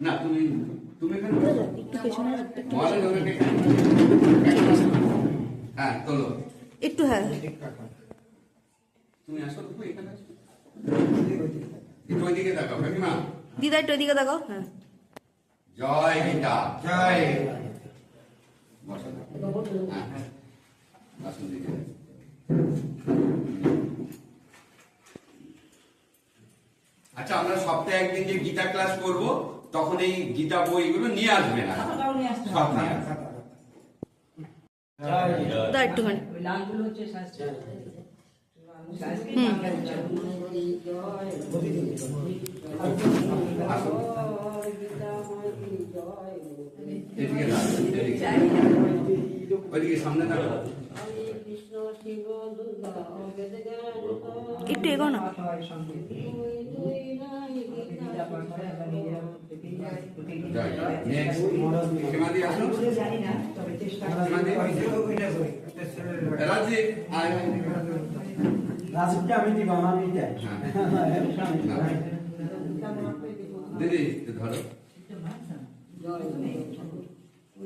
না তুমি তুমি এখানে বসো। মহারাজ হ্যাঁ তোলো একটু হ্যাঁ। তুমি আসো তুমি এখানে একটু ওইদিকে তাকাও কাকিমা। দিদা একটু দেখো হ্যাঁ। জয় গীতা জয়। আচ্ছা আমরা সপ্তাহে একদিন যে গীতা ক্লাস করব তখন এই গীতা বই বইগুলো নিয়ে আসবে না। খাতাটাও ওইদিকে সামনে থাকো একটু এগো না আমি দিব আমার দিদি ধরো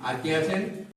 আর কে আছেন?